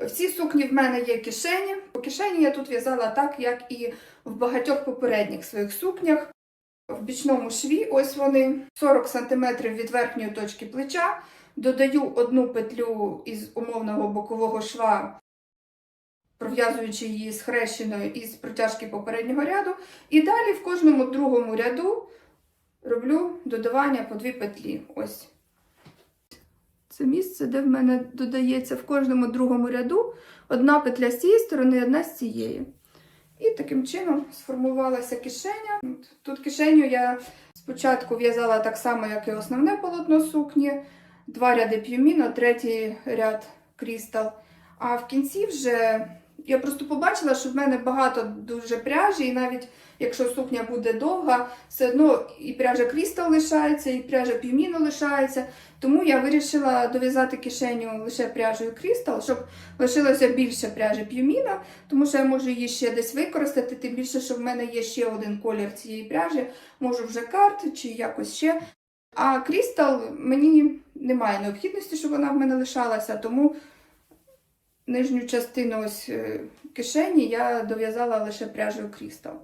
В сукні в мене є кишені. По кишені я тут в'язала так, як і в багатьох попередніх своїх сукнях. В бічному шві, ось вони 40 см від верхньої точки плеча. Додаю одну петлю із умовного бокового шва, пров'язуючи її з хрещеною із протяжки попереднього ряду. І далі в кожному другому ряду роблю додавання по дві петлі. Ось. Це місце, де в мене додається в кожному другому ряду одна петля з цієї сторони, одна з цієї. І таким чином сформувалася кишеня. Тут кишеню я спочатку в'язала так само, як і основне полотно сукні, два ряди п'юміно, третій ряд крістал. А в кінці вже я просто побачила, що в мене багато дуже пряжі, і навіть якщо сукня буде довга, все одно і пряжа крістал лишається, і пряжа п'юміно лишається. Тому я вирішила дов'язати кишеню лише пряжею крістал, щоб лишилося більше пряжі п'юміна, тому що я можу її ще десь використати, тим більше, що в мене є ще один колір цієї пряжі, можу вже карт чи якось ще. А крістал мені немає необхідності, щоб вона в мене лишалася, тому нижню частину ось е, кишені я дов'язала лише пряжею крістал.